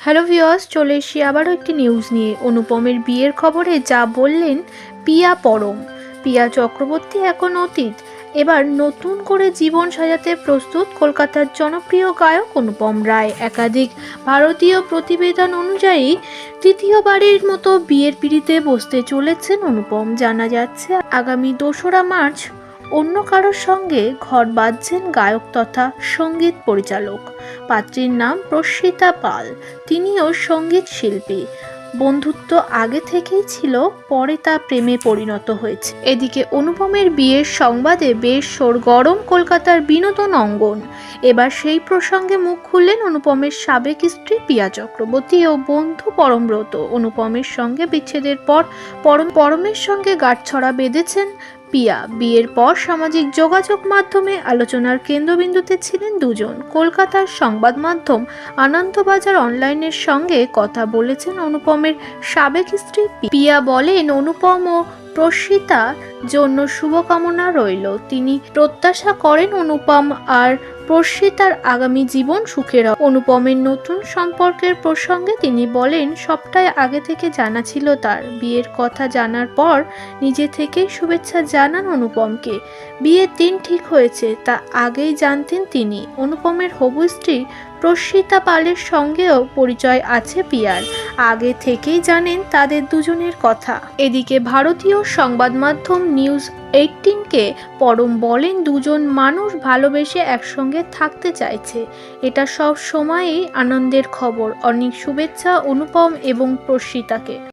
Hello viewers চলে AC আবারও একটি নিউজ নিয়ে। অনুপমের বিয়ের খবরে যা বললেন পিয়া পরম। পিয়া চক্রবর্তী এখন অতীত। এবার নতুন করে জীবন সাজাতে প্রস্তুত কলকাতার জনপ্রিয় গায়ক অনুপম রায়। একাধিক ভারতীয় প্রতিবেদন অনুযায়ী তৃতীয়বারের মতো বিয়ের পিড়িতে বসতে চলেছেন অনুপম। জানা যাচ্ছে, আগামী দোসরা মার্চ অন্য কারোর সঙ্গে ঘর বাঁধছেন গায়ক তথা সংগীত পরিচালক। পাত্রীর নাম প্রসিতা পাল। তিনিও সংগীত শিল্পী। বন্ধুত্ব আগে থেকেই ছিল, পরে তা প্রেমে পরিণত হয়েছে। এদিকে অনুপমের বিয়ের সংবাদে বেশ গরম কলকাতার বিনোদন অঙ্গন। এবার সেই প্রসঙ্গে মুখ খুললেন অনুপমের সাবেক স্ত্রী পিয়া চক্রবর্তী ও বন্ধু পরমব্রত অনুপমের সঙ্গে বিচ্ছেদের পর পরম, পরমের সঙ্গে গাঁটছড়া বেঁধেছেন পিয়া। বিয়ের পর সামাজিক যোগাযোগ মাধ্যমে আলোচনার কেন্দ্রবিন্দুতে ছিলেন দুজন। কলকাতার সংবাদ মাধ্যম আনন্দবাজার অনলাইনের সঙ্গে কথা বলেছেন অনুপমের সাবেক স্ত্রী পিয়া বলেন, অনুপম ও প্রসিতা জন্য শুভকামনা রইল। তিনি প্রত্যাশা করেন অনুপম আর প্রসিতার আগামী জীবন সুখের অনুপমের নতুন সম্পর্কের প্রসঙ্গে তিনি বলেন, সবটাই আগে থেকে জানা ছিল তার। বিয়ের কথা জানার পর নিজে থেকেই শুভেচ্ছা জানান অনুপমকে। বিয়ের দিন ঠিক হয়েছে, তা আগেই জানতেন তিনি। অনুপমের হবু স্ত্রী প্রসিতা পালের সঙ্গেও পরিচয় আছে পিয়ার। আগে থেকেই জানেন তাদের দুজনের কথা। এদিকে ভারতীয় সংবাদ মাধ্যম নিউজ এইটিনকে পরম বলেন দুজন মানুষ ভালোবেসে একসঙ্গে থাকতে চাইছে। এটা সব সময়ই আনন্দের খবর। অনেক শুভেচ্ছা, অনুপম এবং প্রসিতাকে।